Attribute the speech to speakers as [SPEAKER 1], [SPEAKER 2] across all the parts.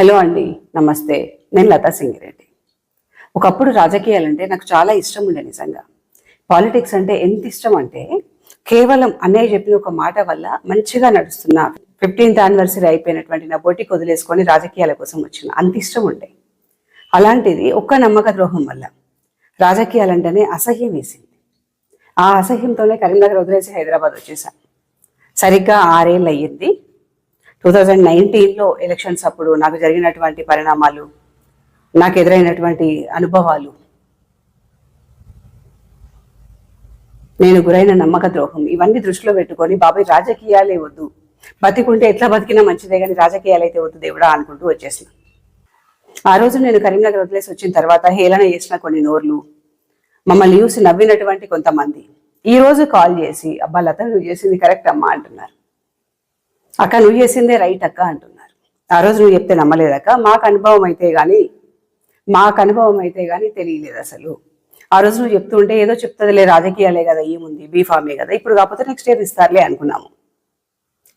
[SPEAKER 1] Hello అండి నమస్తే. నేను లతా సింగిరెడ్డి. ఒకప్పుడు రాజకీయాలంటే నాకు చాలా ఇష్టం ఉండే నిజంగా. పాలిటిక్స్ అంటే ఎంత ఇష్టం అంటే కేవలం అన్నయ్య చెప్పిన ఒక మాట వల్ల మంచిగా నడుస్తున్న ఫిఫ్టీన్త్ యానివర్సరీ అయిపోయినటువంటి నా బొటికి వదిలేసుకొని రాజకీయాల కోసం వచ్చిన అంత ఇష్టం ఉండే. అలాంటిది ఒక్క నమ్మక ద్రోహం వల్ల రాజకీయాలంటేనే అసహ్యం వేసింది. ఆ అసహ్యంతోనే కరీంనగర్ వదిలేసి హైదరాబాద్ వచ్చేసాను సరిగ్గా ఆరేళ్ళు అయ్యింది టూ థౌజండ్ నైన్టీన్లో ఎలక్షన్స్ అప్పుడు నాకు జరిగినటువంటి పరిణామాలు నాకు ఎదురైనటువంటి అనుభవాలు నేను గురైన నమ్మక ద్రోహం ఇవన్నీ దృష్టిలో పెట్టుకొని బాబాయ్ రాజకీయాలే వద్దు. బతికుంటే ఎట్లా బతికినా మంచిదే కానీ రాజకీయాలు అయితే వద్దు దేవుడా అనుకుంటూ వచ్చేసిన. ఆ రోజు నేను కరీంనగర్ వదిలేసి వచ్చిన తర్వాత హేళన చేసిన కొన్ని నోర్లు మమ్మల్ని చూసి నవ్వినటువంటి కొంతమంది. ఈ రోజు కాల్ చేసి అబ్బా లత నువ్వు చేసింది కరెక్ట్ అమ్మా అంటున్నారు. అక్క నువ్వు చేసిందే రైట్ అక్క అంటున్నారు. ఆ రోజు నువ్వు చెప్తే నమ్మలేదక్క మాకు అనుభవం అయితే కానీ మాకు అనుభవం అయితే కానీ తెలియలేదు అసలు. ఆ రోజు నువ్వు చెప్తుంటే ఏదో చెప్తుందిలే రాజకీయాలే కదా ఏముంది బీఫామే కదా ఇప్పుడు కాకపోతే నెక్స్ట్ ఇయర్ ఇస్తారులే అనుకున్నాము.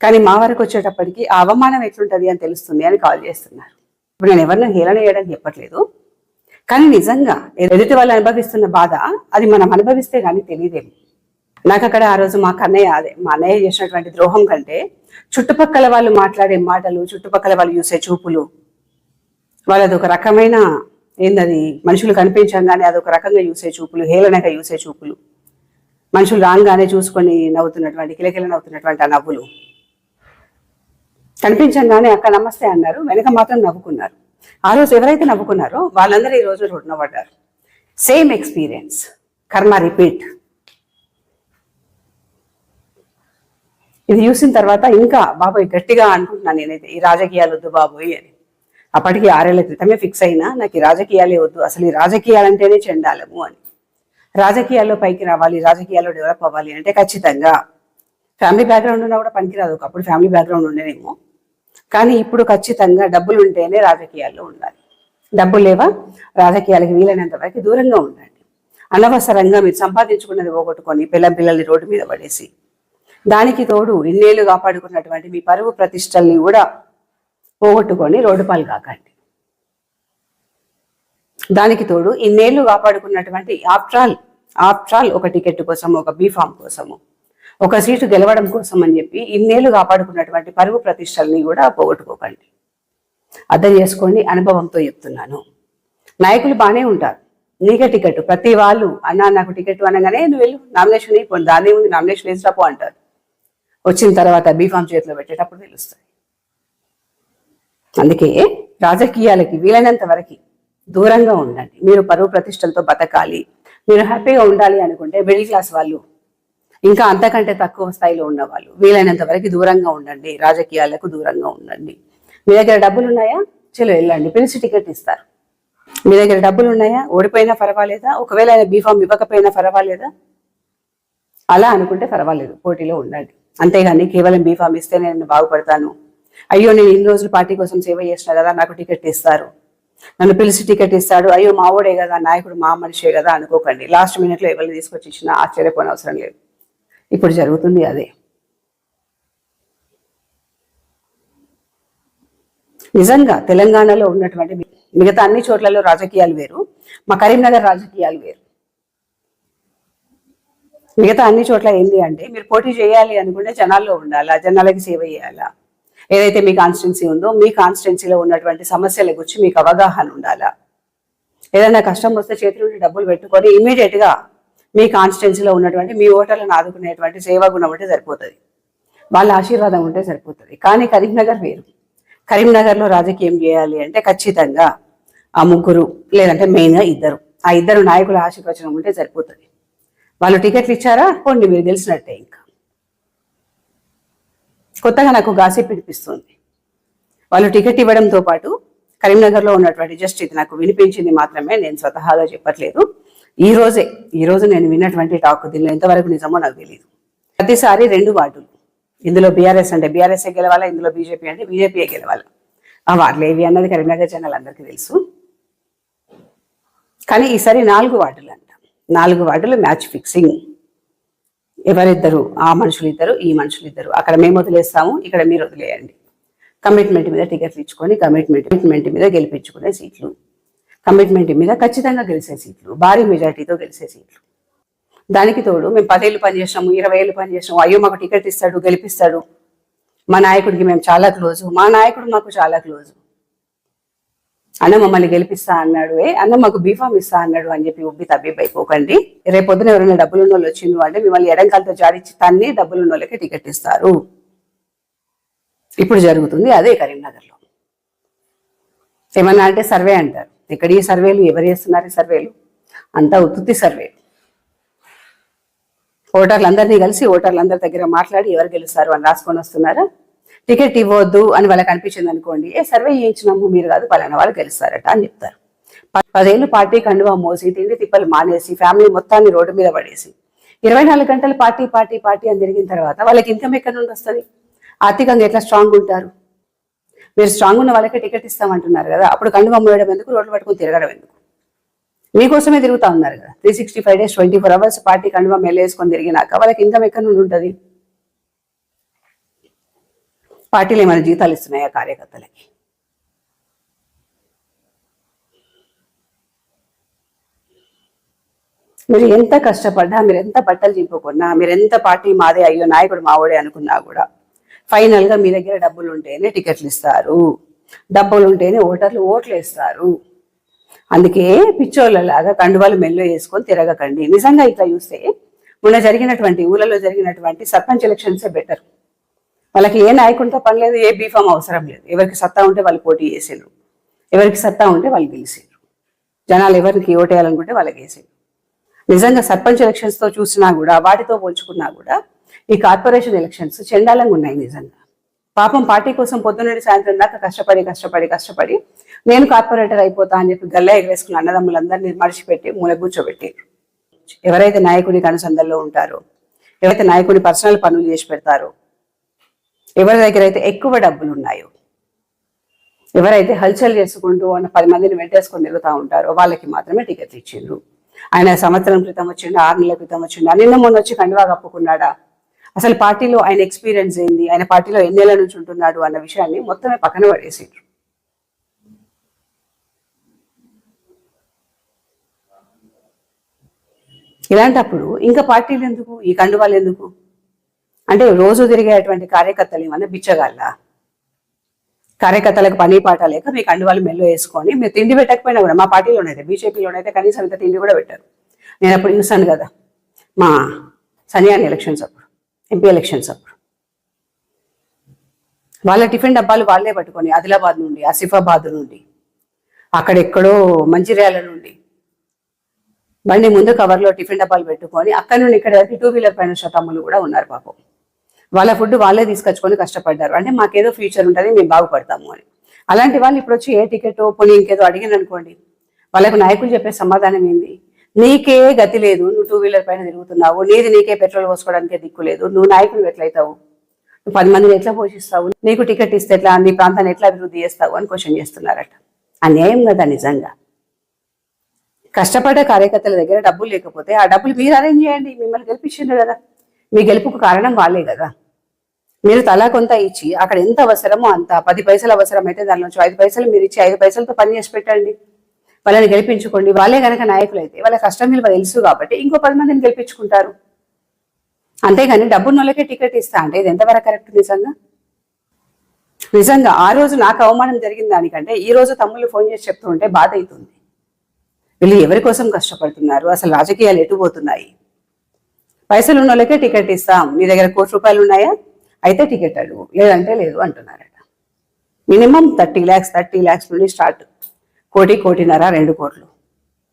[SPEAKER 1] కానీ మా వరకు వచ్చేటప్పటికి ఆ అవమానం ఎట్లుంటది అని తెలుస్తుంది అని కాల్ చేస్తున్నారు. ఇప్పుడు నేను ఎవరిని హేళన చేయడానికి చెప్పట్లేదు. కానీ నిజంగా ఎదుటి వాళ్ళు అనుభవిస్తున్న బాధ అది మనం అనుభవిస్తే కానీ తెలియదేమో. నాకు అక్కడ ఆ రోజు మా కన్నయ్య అదే మా అన్నయ్య చేసినటువంటి ద్రోహం కంటే చుట్టుపక్కల వాళ్ళు మాట్లాడే మాటలు చుట్టుపక్కల వాళ్ళు చూసే చూపులు వాళ్ళది ఒక రకమైన ఏందది? మనుషులు కనిపించగానే అదొక రకంగా చూసే చూపులు హేళనగా చూసే చూపులు. మనుషులు రాగానే చూసుకొని నవ్వుతున్నటువంటి కిలకిల నవ్వుతున్నటువంటి ఆ నవ్వులు. కనిపించంగానే అక్క నమస్తే అన్నారు వెనక మాత్రం నవ్వుకున్నారు. ఆ రోజు ఎవరైతే నవ్వుకున్నారో వాళ్ళందరూ ఈ రోజు రోడ్డున పడ్డారు. సేమ్ ఎక్స్పీరియన్స్ కర్మ రిపీట్ ఇది చూసిన తర్వాత ఇంకా బాబోయ్ గట్టిగా అనుకుంటున్నాను నేనైతే ఈ రాజకీయాలు వద్దు బాబోయ్ అని. అప్పటికి ఆరేళ్ళ క్రితమే ఫిక్స్ అయినా నాకు ఈ రాజకీయాలే వద్దు అసలు ఈ రాజకీయాలంటేనే చెండాలము అని. రాజకీయాల్లో పైకి రావాలి రాజకీయాల్లో డెవలప్ అవ్వాలి అంటే ఖచ్చితంగా. ఫ్యామిలీ బ్యాక్గ్రౌండ్ ఉన్నా కూడా పనికిరాదు ఒకప్పుడు ఫ్యామిలీ బ్యాక్గ్రౌండ్ ఉండేనేమో కానీ ఇప్పుడు ఖచ్చితంగా డబ్బులు ఉంటేనే రాజకీయాల్లో ఉండాలి. డబ్బులు లేవా? రాజకీయాలకు వీలైనంత వరకు దూరంగా ఉండండి. అనవసరంగా మీరు సంపాదించుకున్నది పోగొట్టుకొని పిల్ల పిల్లల్ని రోడ్డు మీద పడేసి దానికి తోడు ఇన్నేళ్ళు కాపాడుకున్నటువంటి మీ పరువు ప్రతిష్టల్ని కూడా పోగొట్టుకొని రోడ్డు పాలు కాకండి. దానికి తోడు ఇన్నేళ్ళు కాపాడుకున్నటువంటి ఆఫ్టర్ ఆల్ ఆఫ్టర్ ఆల్ ఒక టికెట్ కోసం ఒక బీఫామ్ కోసము ఒక సీటు గెలవడం కోసం అని చెప్పి ఇన్నేళ్ళు కాపాడుకున్నటువంటి పరువు ప్రతిష్టల్ని కూడా పోగొట్టుకోకండి. అర్థం చేసుకోండి అనుభవంతో చెప్తున్నాను. నాయకులు బాగానే ఉంటారు. నీకే టికెట్ ప్రతి వాళ్ళు అన్నా నాకు టికెట్ అనగానే నువ్వు వెళ్ళు నామినేషన్ అయిపోయింది దాని ఉంది నామినేషన్ వేసినప్పు అంటారు. వచ్చిన తర్వాత బీఫామ్ చేతిలో పెట్టేటప్పుడు తెలుస్తుంది అందుకే రాజకీయాలకి వీలైనంత వరకు దూరంగా ఉండండి. మీరు పరువు ప్రతిష్టలతో బతకాలి. మీరు హ్యాపీగా ఉండాలి అనుకుంటే మిడిల్ క్లాస్ వాళ్ళు ఇంకా అంతకంటే తక్కువ స్థాయిలో ఉన్నవాళ్ళు వీలైనంత వరకు దూరంగా ఉండండి. రాజకీయాలకు దూరంగా ఉండండి. మీ దగ్గర డబ్బులు ఉన్నాయా? చలో వెళ్ళండి. పిలిచి టికెట్ ఇస్తారు. మీ దగ్గర డబ్బులు ఉన్నాయా? ఓడిపోయినా పర్వాలేదా? ఒకవేళ ఆయన బీఫామ్ ఇవ్వకపోయినా పర్వాలేదా? అలా అనుకుంటే పర్వాలేదు. పోటీలో ఉండండి. అంతేగాని కేవలం బీఫామ్ ఇస్తే నేను బాగుపడతాను. అయ్యో నేను ఇన్ని రోజులు పార్టీ కోసం సేవ చేసిన కదా నాకు టికెట్ ఇస్తారు. నన్ను పిలిచి టికెట్ ఇస్తాడు. అయ్యో మావోడే కదా నాయకుడు మా మనిషే కదా అనుకోకండి. లాస్ట్ మినిట్లో ఎవరిని తీసుకొచ్చి ఇచ్చినా ఆశ్చర్యపోని అవసరం లేదు. ఇప్పుడు జరుగుతుంది అదే. నిజంగా తెలంగాణలో ఉన్నటువంటి మిగతా అన్ని చోట్లలో రాజకీయాలు వేరు. మా కరీంనగర్ రాజకీయాలు వేరు. మిగతా అన్ని చోట్ల ఏంది అంటే మీరు పోటీ చేయాలి అనుకుంటే జనాల్లో ఉండాలా? జనాలకి సేవ చేయాలా? ఏదైతే మీ కాన్స్టిట్యున్సీ ఉందో మీ కాన్స్టిట్యున్సీలో ఉన్నటువంటి సమస్యల గురించి మీకు అవగాహన ఉండాలా? ఏదైనా కష్టం వస్తే చేతిలో డబ్బులు పెట్టుకొని ఇమీడియట్గా మీ కాన్స్టిట్యున్సీలో ఉన్నటువంటి మీ ఓటర్లను ఆదుకునేటువంటి సేవా గుణం ఉంటే సరిపోతుంది. వాళ్ళ ఆశీర్వాదం ఉంటే సరిపోతుంది. కానీ కరీంనగర్ వేరు. కరీంనగర్లో రాజకీయం చేయాలి అంటే ఖచ్చితంగా ఆ ముగ్గురు లేదంటే మెయిన్గా ఇద్దరు. ఆ ఇద్దరు నాయకుల ఆశీర్వచనం ఉంటే సరిపోతుంది. వాళ్ళు టికెట్లు ఇచ్చారా? పోండి మీరు గెలిచినట్టే ఇంకా. కొత్తగా నాకు గాసిప్ వినిపిస్తుంది. వాళ్ళు టికెట్ ఇవ్వడంతో పాటు కరీంనగర్లో ఉన్నటువంటి జస్ట్ ఇది నాకు వినిపించింది మాత్రమే నేను స్వతహాగా చెప్పట్లేదు. ఈ రోజే ఈ రోజు నేను విన్నటువంటి టాక్ దీనిలో ఎంతవరకు నిజమో నాకు తెలియదు ప్రతిసారి రెండు వార్డులు. ఇందులో బీఆర్ఎస్ అంటే బీఆర్ఎస్ఏ గెలవాలా ఇందులో బీజేపీ అంటే బీజేపీఏ గెలవాలా? ఆ వార్డులు ఏవి అన్నది కరీంనగర్ జనాలు అందరికీ తెలుసు. కానీ ఈసారి నాలుగు వార్డులు నాలుగు వార్డులు మ్యాచ్ ఫిక్సింగ్. ఎవరిద్దరు? ఆ మనుషులు ఇద్దరు ఈ మనుషులు ఇద్దరు అక్కడ మేము వదిలేస్తాము ఇక్కడ మీరు వదిలేయండి. కమిట్మెంట్ మీద టికెట్లు ఇచ్చుకొని కమిట్మెంట్ కమిట్మెంట్ మీద గెలిపించుకునే సీట్లు. కమిట్మెంట్ మీద ఖచ్చితంగా గెలిచే సీట్లు. భారీ మెజార్టీతో గెలిచే సీట్లు. దానికి తోడు మేము పదేళ్ళు పనిచేసినాము ఇరవై ఏళ్ళు పనిచేసినాము అయ్యో మాకు టికెట్ ఇస్తాడు గెలిపిస్తాడు. మా నాయకుడికి మేము చాలా క్లోజు. మా నాయకుడు మాకు చాలా క్లోజు. అన్న మమ్మల్ని గెలిపిస్తా అన్నాడు ఏ అన్న మాకు బీఫామ్ ఇస్తా అన్నాడు అని చెప్పి ఉబ్బి తబ్బిబ్బి అయిపోకండి. రేపొద్దున ఎవరైనా డబ్బులు ఉన్న వాళ్ళు వచ్చిండు అంటే మిమ్మల్ని ఎడంకాలతో జాడిచ్చి తన్ని డబ్బులు ఉన్నోళ్ళకి టికెట్ ఇస్తారు. ఇప్పుడు జరుగుతుంది అదే కరీంనగర్లో. ఏమన్నా అంటే సర్వే అంటారు. ఇక్కడ ఈ సర్వేలు ఎవరు చేస్తున్నారు ఈ సర్వేలు? అంతా ఉత్తుత్తి సర్వేలు ఓటర్లు అందరినీ కలిసి ఓటర్లు అందరి దగ్గర మాట్లాడి ఎవరు గెలుస్తారు అని రాసుకొని వస్తున్నారా? టికెట్ ఇవ్వద్దు అని వాళ్ళకి అనిపించింది అనుకోండి ఏ సర్వే చేయించినాము మీరు కాదు పలానా వాళ్ళు గెలుస్తారట అని చెప్తారు. పదేళ్ళు పార్టీ కండువా మోసి తిండి తిప్పలు మానేసి ఫ్యామిలీ మొత్తాన్ని రోడ్డు మీద పడేసి ఇరవై నాలుగు గంటలు పార్టీ పార్టీ పార్టీ అని తిరిగిన తర్వాత వాళ్ళకి ఇన్కమ్ ఎక్కడి నుండి వస్తుంది? ఆర్థికంగా ఎట్లా స్ట్రాంగ్ ఉంటారు? మీరు స్ట్రాంగ్ ఉన్న వాళ్ళకే టికెట్ ఇస్తామంటున్నారు కదా అప్పుడు కండువా మోయడం ఎందుకు రోడ్లు పట్టుకుని తిరగడం ఎందుకు? మీకోసమే తిరుగుతా ఉన్నారు కదా three sixty five days twenty four hours party కండువా మెల్లేసుకొని తిరిగినాక వాళ్ళకి ఇన్కమ్ ఎక్కడి నుండి ఉంటుంది? పార్టీలు ఏమైనా జీతాలు ఇస్తున్నాయా కార్యకర్తలకి? మీరు ఎంత కష్టపడ్డా మీరు ఎంత బట్టలు చింపుకున్నా మీరు ఎంత పార్టీ మాదే అయ్యో నాయకుడు మావోడే అనుకున్నా కూడా ఫైనల్గా మీ దగ్గర డబ్బులు ఉంటేనే టికెట్లు ఇస్తారు. డబ్బులు ఉంటేనే ఓటర్లు ఓట్లు వేస్తారు. అందుకే పిచ్చోళ్ళలాగా కండువాలు మెల్లో వేసుకొని తిరగకండి. నిజంగా ఇట్లా చూస్తే మొన్న జరిగినటువంటి ఊళ్ళలో జరిగినటువంటి సర్పంచ్ ఎలక్షన్సే బెటర్. వాళ్ళకి ఏ నాయకుడితో పని లేదు ఏ బీఫామ్ అవసరం లేదు. ఎవరికి సత్తా ఉంటే వాళ్ళు పోటీ చేసిండ్రు ఎవరికి సత్తా ఉంటే వాళ్ళు గెలిచిండ్రు జనాలు ఎవరికి ఓటేయాలనుకుంటే వాళ్ళకి వేసిండ్రు నిజంగా సర్పంచ్ ఎలక్షన్స్తో చూసినా కూడా వాటితో పోల్చుకున్నా కూడా ఈ కార్పొరేషన్ ఎలక్షన్స్ చెండాలంగా ఉన్నాయి నిజంగా. పాపం పార్టీ కోసం పొద్దున్నటి సాయంత్రం దాకా కష్టపడి కష్టపడి కష్టపడి నేను కార్పొరేటర్ అయిపోతా అని చెప్పి గల్లా ఎగరేసుకున్న అన్నదమ్ములందరినీ మడిచిపెట్టి మూల కూర్చోబెట్టారు ఎవరైతే నాయకుడికి అనుసంధానంలో ఉంటారో ఎవరైతే నాయకుడి పర్సనల్ పనులు చేసి పెడతారో ఎవరి దగ్గర అయితే ఎక్కువ డబ్బులు ఉన్నాయో ఎవరైతే హల్చల్ చేసుకుంటూ ఉన్న పది మందిని వెంటేసుకొని తిరుగుతూ ఉంటారో వాళ్ళకి మాత్రమే టికెట్లు ఇచ్చిండ్రు. ఆయన సంవత్సరం క్రితం వచ్చిండు ఆరు నెలల క్రితం వచ్చిండు నిన్న మొన్న వచ్చి కండువా కప్పుకున్నాడా? అసలు పార్టీలో ఆయన ఎక్స్పీరియన్స్ ఏంది? ఆయన పార్టీలో ఎన్నేళ్ళ నుంచి ఉంటున్నాడు అన్న విషయాన్ని మొత్తమే పక్కన పడేసిండ్రు. ఇలాంటప్పుడు ఇంకా పార్టీలు ఎందుకు? ఈ కండువాలు ఎందుకు? అంటే రోజు తిరిగేటువంటి కార్యకర్తలు ఏమన్నా బిచ్చగాళ్ళ? కార్యకర్తలకు పని పాట లేక మీకు కండువాలు మెల్లో వేసుకొని మీరు తిండి పెట్టకపోయినా కూడా మా పార్టీలోనైతే బీజేపీలోనైతే కనీసం ఇంత తిండి కూడా పెట్టారు. నేను అప్పుడు చూసాను కదా మా సన్యాని ఎలక్షన్స్ అప్పుడు ఎంపీ ఎలక్షన్స్ అప్పుడు. వాళ్ళ టిఫిన్ డబ్బాలు వాళ్ళే పట్టుకొని ఆదిలాబాద్ నుండి ఆసిఫాబాద్ నుండి అక్కడెక్కడో మంచిర్యాల నుండి బండి ముందు కవర్లో టిఫిన్ డబ్బాలు పెట్టుకొని అక్కడ నుండి ఇక్కడ టూ వీలర్ పైన శతమ్ములు కూడా ఉన్నారు పాపం. వాళ్ళ ఫుడ్ వాళ్ళే తీసుకొచ్చుకొని కష్టపడ్డారు. అంటే మాకేదో ఫ్యూచర్ ఉంటుంది మేము బాగుపడతాము అని. అలాంటి వాళ్ళు ఇప్పుడు వచ్చి ఏ టికెట్ పోనీ ఇంకేదో అడిగిన అనుకోండి వాళ్ళకు నాయకులు చెప్పే సమాధానం ఏంది? నీకే గతి లేదు నువ్వు టూ వీలర్ పైన తిరుగుతున్నావు నీది నీకే పెట్రోల్ పోసుకోవడానికే దిక్కు లేదు నువ్వు నాయకులు ఎట్లయితావు? నువ్వు పది మందిని ఎట్లా పోషిస్తావు? నీకు టికెట్ ఇస్తే ఎట్లా నీ ప్రాంతాన్ని ఎట్లా అభివృద్ధి చేస్తావు అని క్వశ్చన్ చేస్తున్నారట. అన్యాయం కదా నిజంగా. కష్టపడే కార్యకర్తల దగ్గర డబ్బులు లేకపోతే ఆ డబ్బులు మీరు అరేంజ్ చేయండి మిమ్మల్ని గెలిపించిండ్రు కదా. మీ గెలుపుకు కారణం వాళ్ళే కదా. మీరు తలా కొంత ఇచ్చి అక్కడ ఎంత అవసరమో అంత పది పైసలు అవసరం అయితే దాని నుంచి ఐదు పైసలు మీరు ఇచ్చి ఐదు పైసలతో పని చేసి పెట్టండి. వాళ్ళని గెలిపించుకోండి. వాళ్ళే గనక నాయకులు అయితే వాళ్ళ కష్టం విలువ తెలుసు కాబట్టి ఇంకో పది మందిని గెలిపించుకుంటారు. అంతేగాని డబ్బున్న వాళ్ళకే టికెట్ ఇస్తా అంటే ఇది ఎంతవరకు కరెక్ట్ నిజంగా? నిజంగా ఆ రోజు నాకు అవమానం జరిగిన దానికంటే ఈ రోజు తమ్ముళ్ళు ఫోన్ చేసి చెప్తూ ఉంటే బాధ అవుతుంది. వీళ్ళు ఎవరి కోసం కష్టపడుతున్నారు? అసలు రాజకీయాలు ఎటు పోతున్నాయి? పైసలు ఉన్న వాళ్ళకే టికెట్ ఇస్తాం. నీ దగ్గర కోటి రూపాయలు ఉన్నాయా? అయితే టికెట్ అడుగు. లేదంటే లేదు అంటున్నారట. Minimum thirty lakhs thirty lakhs నుండి స్టార్ట్. కోటి కోటిన్నర రెండు కోట్లు.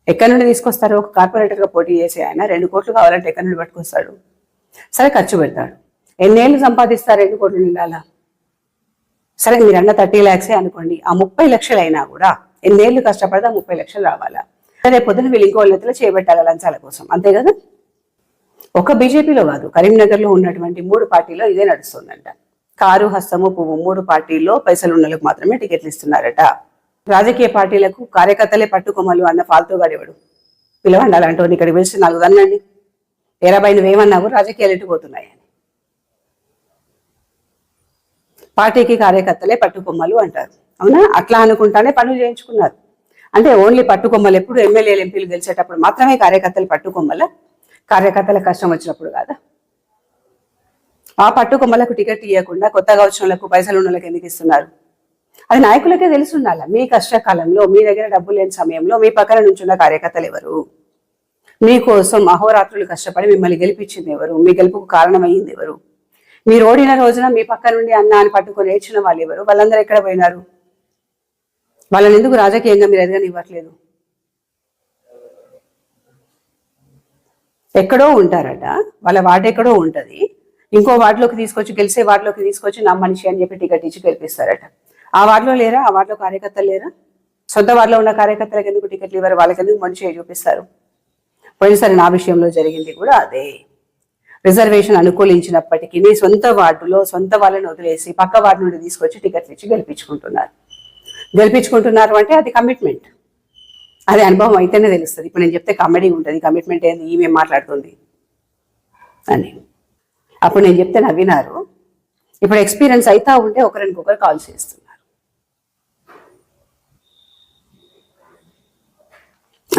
[SPEAKER 1] ఎక్కడి నుండి తీసుకొస్తారు? ఒక కార్పొరేటర్గా పోటీ చేసే ఆయన రెండు కోట్లు కావాలంటే ఎక్కడి నుండి పట్టుకొస్తాడు? సరే ఖర్చు పెడతాడు. ఎన్నేళ్ళు సంపాదిస్తారు రెండు కోట్లు నిండాలా సరే మీరు అన్న థర్టీ ల్యాక్సే అనుకోండి. ఆ ముప్పై లక్షలు అయినా కూడా ఎన్నేళ్ళు కష్టపడితే ఆ ముప్పై లక్షలు రావాలా? సరే పొద్దున వీళ్ళు ఇంకో వాళ్ళతో చేపట్టాలి లంచాల కోసం? అంతే కదా? ఒక బీజేపీలో కాదు కరీంనగర్లో ఉన్నటువంటి మూడు పార్టీలో ఇదే నడుస్తుందంట. కారు హస్తము పువ్వు మూడు పార్టీల్లో పైసలు ఉన్న మాత్రమే టికెట్లు ఇస్తున్నారట. రాజకీయ పార్టీలకు కార్యకర్తలే పట్టుకొమ్మలు అన్న ఫాల్తుగాడేవాడు పిలవండి అలాంటి ఇక్కడికి పిలిచి నాలుగు దన్నండి ఎనభై నువ్వేమన్నావు రాజకీయాలు ఎట్టుపోతున్నాయని పార్టీకి కార్యకర్తలే పట్టుకొమ్మలు అంటారు. అవునా? అట్లా అనుకుంటానే పనులు చేయించుకున్నారు. అంటే ఓన్లీ పట్టుకొమ్మలు ఎప్పుడు ఎమ్మెల్యేలు ఎంపీలు గెలిచేటప్పుడు మాత్రమే కార్యకర్తలు పట్టుకొమ్మల? కార్యకర్తల కష్టం వచ్చినప్పుడు కాదా? ఆ పట్టుకొమ్మలకు టికెట్ ఇవ్వకుండా కొత్తగా వచ్చిన వాళ్ళకు పైసలు ఉన్న వాళ్ళకి ఎందుకు ఇస్తున్నారు? అది నాయకులకే తెలిసి ఉండాలి మీ కష్టకాలంలో మీ దగ్గర డబ్బు లేని సమయంలో మీ పక్కన నుంచున్న కార్యకర్తలు ఎవరు? మీకోసం అహోరాత్రులు కష్టపడి మిమ్మల్ని గెలిపించింది ఎవరు? మీ గెలుపుకు కారణమయ్యింది ఎవరు? మీరు ఓడిన రోజున మీ పక్క నుండి అన్న అని పట్టుకొని ఏడ్చిన వాళ్ళు ఎవరు? వాళ్ళందరూ ఎక్కడ పోయినారు? వాళ్ళని ఎందుకు రాజకీయంగా మీరు ఎదగనివ్వట్లేదు? ఎక్కడో ఉంటారట వాళ్ళ వార్డు ఎక్కడో ఉంటుంది. ఇంకో వార్డులోకి తీసుకొచ్చి గెలిసే వార్డులోకి తీసుకొచ్చి నా మనిషి అని చెప్పి టికెట్ ఇచ్చి గెలిపిస్తారట. ఆ వార్డులో లేరా? ఆ వార్డులో కార్యకర్తలు లేరా? సొంత వార్డులో ఉన్న కార్యకర్తలకు ఎందుకు టికెట్లు ఇవ్వరు? వాళ్ళకి ఎందుకు మనిషి చూపిస్తారు? పోయినసారి నా విషయంలో జరిగింది కూడా అదే. రిజర్వేషన్ అనుకూలించినప్పటికీ సొంత వార్డులో సొంత వాళ్ళని వదిలేసి పక్క వార్డు నుండి తీసుకొచ్చి టికెట్లు ఇచ్చి గెలిపించుకుంటున్నారు. గెలిపించుకుంటున్నారు అంటే అది కమిట్మెంట్. అది అనుభవం అయితేనే తెలుస్తుంది. ఇప్పుడు నేను చెప్తే కామెడీ ఉంటుంది. కమిట్మెంట్ ఏంది? ఈమె మాట్లాడుతుంది అని. అప్పుడు నేను చెప్తే నవ్వినారు. ఇప్పుడు ఎక్స్పీరియన్స్ అవుతా ఉంటే ఒకరికొకరు కాల్ చేస్తున్నారు.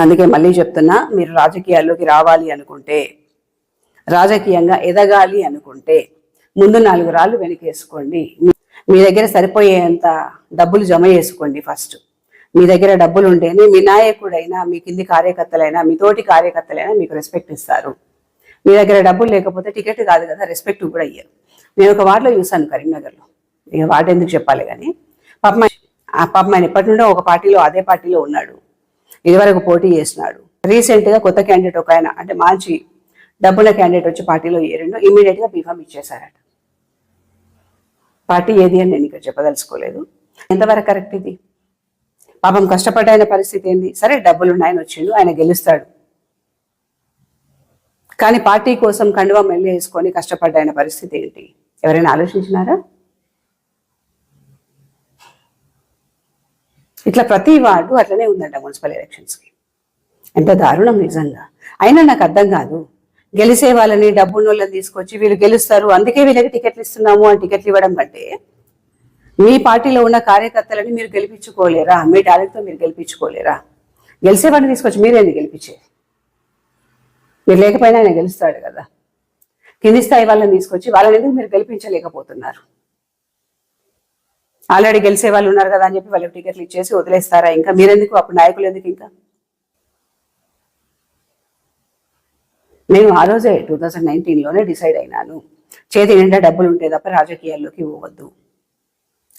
[SPEAKER 1] అందుకే మళ్ళీ చెప్తున్నా మీరు రాజకీయాల్లోకి రావాలి అనుకుంటే రాజకీయంగా ఎదగాలి అనుకుంటే ముందు నాలుగు రాళ్ళు వెనకేసుకోండి. మీ- మీ దగ్గర సరిపోయేంత డబ్బులు జమ చేసుకోండి ఫస్ట్ మీ దగ్గర డబ్బులు ఉంటేనే మీ నాయకుడైనా మీ కింది కార్యకర్తలైనా మీ తోటి కార్యకర్తలైనా మీకు రెస్పెక్ట్ ఇస్తారు. మీ దగ్గర డబ్బులు లేకపోతే టికెట్ కాదు కదా రెస్పెక్ట్ కూడా ఇయ్యరు. నేను ఒక వార్డులో చూశాను కరీంనగర్లో. ఇక వార్డు ఎందుకు చెప్పాలి కానీ పాపం ఆ పాపం ఆయన ఎప్పటి నుండో ఒక పార్టీలో అదే పార్టీలో ఉన్నాడు. ఇదివరకు పోటీ చేసినాడు. రీసెంట్గా కొత్త క్యాండిడేట్ ఒక ఆయన అంటే మంచి డబ్బుల క్యాండిడేట్ వచ్చి పార్టీలో ఏరిండు ఇమీడియట్గా బీఫామ్ ఇచ్చేశారట. పార్టీ ఏది అని నేను ఇక్కడ చెప్పదలుచుకోలేదు. ఎంతవరకు కరెక్ట్ ఇది? పాపం కష్టపడ్డ ఆయన పరిస్థితి ఏంది? సరే డబ్బులు ఉన్నాయని వచ్చిండు ఆయన గెలుస్తాడు. కానీ పార్టీ కోసం కండువా మెల్లి వేసుకొని కష్టపడ్డ ఆయన పరిస్థితి ఏంటి? ఎవరైనా ఆలోచించినారా? ఇట్లా ప్రతి వార్డు అట్లనే ఉందంట మున్సిపల్ ఎలక్షన్స్కి. ఎంత దారుణం నిజంగా. అయినా నాకు అర్థం కాదు. గెలిసే వాళ్ళని డబ్బున్న వాళ్ళని తీసుకొచ్చి వీళ్ళు గెలుస్తారు అందుకే వీళ్ళకి టికెట్లు ఇస్తున్నాము అని టికెట్లు ఇవ్వడం కంటే మీ పార్టీలో ఉన్న కార్యకర్తలని మీరు గెలిపించుకోలేరా? మీ టాలెంట్తో మీరు గెలిపించుకోలేరా? గెలిచేవాడిని తీసుకొచ్చి మీరేంది గెలిపించేది? మీరు లేకపోయినా ఆయన గెలుస్తాడు కదా. కింది స్థాయి వాళ్ళని తీసుకొచ్చి వాళ్ళని ఎందుకు మీరు గెలిపించలేకపోతున్నారు? ఆల్రెడీ గెలిచే వాళ్ళు ఉన్నారు కదా అని చెప్పి వాళ్ళకి టికెట్లు ఇచ్చేసి వదిలేస్తారా ఇంకా? మీరెందుకు? అప్పుడు నాయకులు ఎందుకు ఇంకా? నేను ఆ రోజే టూ థౌజండ్ నైన్టీన్లోనే డిసైడ్ అయినాను. చేతి నిండా డబ్బులు ఉంటే తప్ప రాజకీయాల్లోకి పోవద్దు.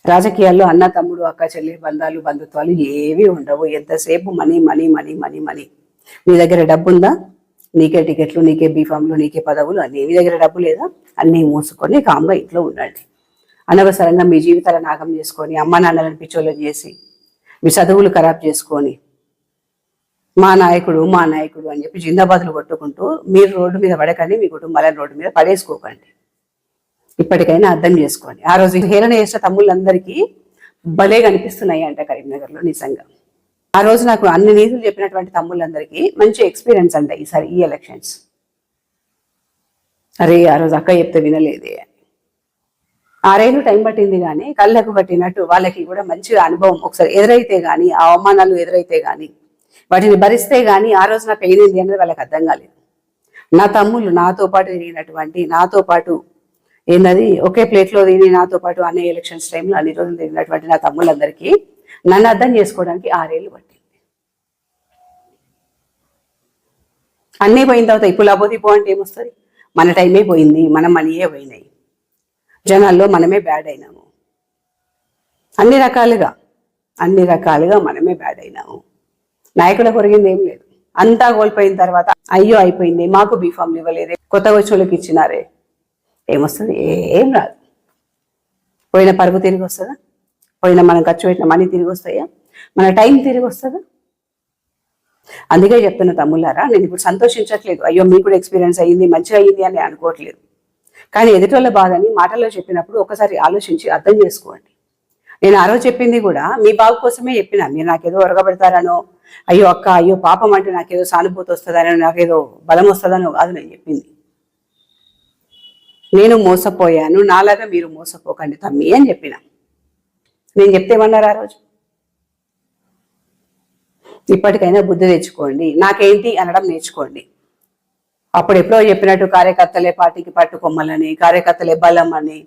[SPEAKER 1] రాజకీయాల్లో అన్న తమ్ముడు అక్క చెల్లి బంధాలు బంధుత్వాలు ఏవి ఉండవు. ఎంతసేపు money money money money money. నీ దగ్గర డబ్బు ఉందా నీకే టికెట్లు నీకే బీఫామ్లు నీకే పదవులు అన్ని మీ దగ్గర డబ్బు లేదా? అన్నీ మూసుకొని కామ్గా ఇంట్లో ఉండండి. అనవసరంగా మీ జీవితాల నాగం చేసుకొని అమ్మ నాన్నలను పిచ్చోళ్ళని చేసి మీ చదువులు ఖరాబ్ చేసుకొని మా నాయకుడు మా నాయకుడు అని చెప్పి జిందాబాదులు కొట్టుకుంటూ మీరు రోడ్డు మీద పడకండి మీ కుటుంబాలను రోడ్డు మీద పడేసుకోకండి. ఇప్పటికైనా అర్థం చేసుకోండి. ఆ రోజు హేళన చేసిన తమ్ముళ్ళందరికీ భలే కనిపిస్తున్నాయి అంట కరీంనగర్లో నిజంగా. ఆ రోజు నాకు అన్ని నీతులు చెప్పినటువంటి తమ్ముళ్ళందరికీ మంచి ఎక్స్పీరియన్స్ అంట ఈసారి ఈ ఎలక్షన్స్ అరే ఆ రోజు అక్క చెప్తే వినలేదే. అని ఆరేళ్ళు టైం పట్టింది కానీ కళ్ళకు పట్టినట్టు వాళ్ళకి కూడా మంచి అనుభవం ఒకసారి ఎదురైతే కానీ ఆ అవమానాలు ఎదురైతే కానీ వాటిని భరిస్తే కానీ ఆ రోజు నాకు పెయిన్ అనేది వాళ్ళకి అర్థం కాలేదు. నా తమ్ముళ్ళు నాతో పాటు తిరిగినటువంటి నాతో పాటు ఏంది ఒకే ప్లేట్లో తిని నాతో పాటు అన్ని ఎలక్షన్స్ టైంలో అన్ని రోజులు తిరిగినటువంటి నా తమ్ముళ్ళందరికీ నన్ను అర్థం చేసుకోవడానికి ఆరేళ్ళు పట్టింది. అన్నీ పోయిన తర్వాత ఇప్పుడు లాభోతి పో అంటే ఏమొస్తుంది? మన టైమే పోయింది మన మనీయే పోయినాయి. జనాల్లో మనమే బ్యాడ్ అయినాము. అన్ని రకాలుగా అన్ని రకాలుగా మనమే బ్యాడ్ అయినాము. నాయకుల కొరిగింది ఏం లేదు. అంతా కోల్పోయిన తర్వాత అయ్యో అయిపోయింది మాకు బీఫామ్లు ఇవ్వలేదే కొత్త వచ్చోళ్ళకి ఇచ్చినారే. ఏమొస్తుంది? ఏం రాదు. పోయిన పరుగు తిరిగి వస్తుందా? పోయిన మనం ఖర్చు పెట్టిన మనీ తిరిగి వస్తాయా? మన టైం తిరిగి వస్తుందా? అందుకే చెప్తున్న తమ్ముళ్ళారా నేను ఇప్పుడు సంతోషించట్లేదు. అయ్యో మీకు కూడా ఎక్స్పీరియన్స్ అయ్యింది మంచిగా అయ్యింది అని అనుకోవట్లేదు. కానీ ఎదుటోళ్ళ బాధని మాటల్లో చెప్పినప్పుడు ఒకసారి ఆలోచించి అర్థం చేసుకోండి. నేను ఆ రోజు చెప్పింది కూడా మీ బాబు కోసమే చెప్పిన. మీరు నాకేదో ఒరగబెడతారనో అయ్యో అక్క అయ్యో పాపం అంటే నాకేదో సానుభూతి వస్తుందనో నాకేదో బలం వస్తుందనో కాదు నేను చెప్పింది. నేను మోసపోయాను నాలాగా మీరు మోసపోకండి తమ్మి అని చెప్పిన. నేను చెప్తే ఏమన్నారు ఆ రోజు? ఇప్పటికైనా బుద్ధి తెచ్చుకోండి నాకేంటి అనడం నేర్చుకోండి. అప్పుడు ఎప్పుడో చెప్పినట్టు కార్యకర్తలే పార్టీకి పట్టుకొమ్మలని కార్యకర్తలే బలం అని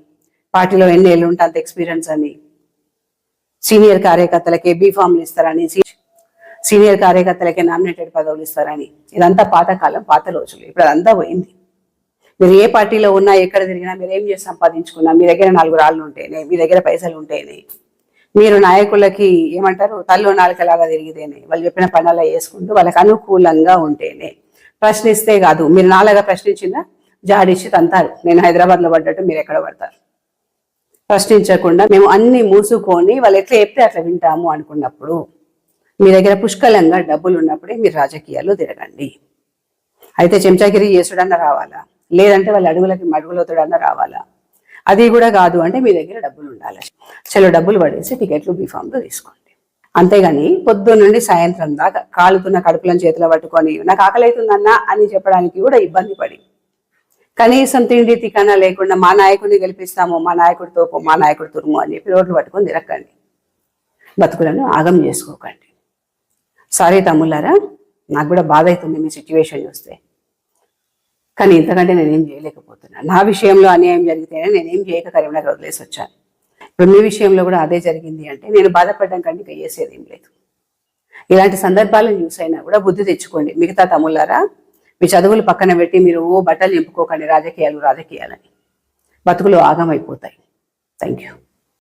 [SPEAKER 1] పార్టీలో ఎన్ని ఏళ్ళు ఉంటే అంత ఎక్స్పీరియన్స్ అని. సీనియర్ కార్యకర్తలకే బీఫామ్లు ఇస్తారని సీనియర్ కార్యకర్తలకే నామినేటెడ్ పదవులు ఇస్తారని. ఇదంతా పాతకాలం పాత రోజులు. ఇప్పుడు అదంతా పోయింది. మీరు ఏ పార్టీలో ఉన్నా ఎక్కడ తిరిగినా మీరు ఏం చేసి సంపాదించుకున్నా మీ దగ్గర నాలుగు రాళ్ళు ఉంటేనే మీ దగ్గర పైసలు ఉంటేనే మీరు నాయకులకి ఏమంటారు తల్లు నాలుకలాగా తిరిగితేనే వాళ్ళు చెప్పిన పనుల చేసుకుంటూ వాళ్ళకి అనుకూలంగా ఉంటేనే. ప్రశ్నిస్తే కాదు మీరు నాలుగా ప్రశ్నించినా జాడిచ్చి తంతారు. నేను హైదరాబాద్లో పడ్డట్టు మీరు ఎక్కడ పడతారు? ప్రశ్నించకుండా మేము అన్ని మూసుకొని వాళ్ళు ఎట్లా చెప్తే అట్లా వింటాము అనుకున్నప్పుడు మీ దగ్గర పుష్కలంగా డబ్బులు ఉన్నప్పుడే మీరు రాజకీయాల్లో తిరగండి. అయితే చెంచాగిరి చేసుడన్నా రావాలా? లేదంటే వాళ్ళ అడుగులకి మడుగులవుతాడన్నా రావాలా? అది కూడా కాదు అంటే మీ దగ్గర డబ్బులు ఉండాలి. చలో డబ్బులు పడేసి టికెట్లు బీఫామ్లో తీసుకోండి. అంతేగాని పొద్దున్న నుండి సాయంత్రం దాకా కాలుతున్న కడుపులను చేతిలో పట్టుకొని నాకు ఆకలి అవుతుందన్నా అని చెప్పడానికి కూడా ఇబ్బంది పడి. కనీసం తిండి తికన లేకుండా మా నాయకుడిని గెలిపిస్తాము మా నాయకుడి తోపు మా నాయకుడి తురుము అని చెప్పి రోడ్లు పట్టుకొని తిరక్కండి బతుకులను ఆగం చేసుకోకండి. సారీ తమ్ముళ్ళారా? నాకు కూడా బాధ అవుతుంది మీ సిచ్యువేషన్ చూస్తే. కానీ ఇంతకంటే నేనేం చేయలేకపోతున్నాను నా విషయంలో అన్యాయం జరిగితేనే నేనేం చేయక కరీంనగర్ వదిలేసి వచ్చాను ఇప్పుడు మీ విషయంలో కూడా అదే జరిగింది అంటే నేను బాధపడడం కంటే ఇంకా చేసేది ఏం లేదు. ఇలాంటి సందర్భాలను యూస్ అయినా కూడా బుద్ధి తెచ్చుకోండి. మిగతా తమ్ముళ్ళారా? మీ చదువులు పక్కన పెట్టి మీరు ఓ బట్టలు నింపుకోకండి రాజకీయాలు రాజకీయాలని. బతుకులు ఆగమైపోతాయి. Thank you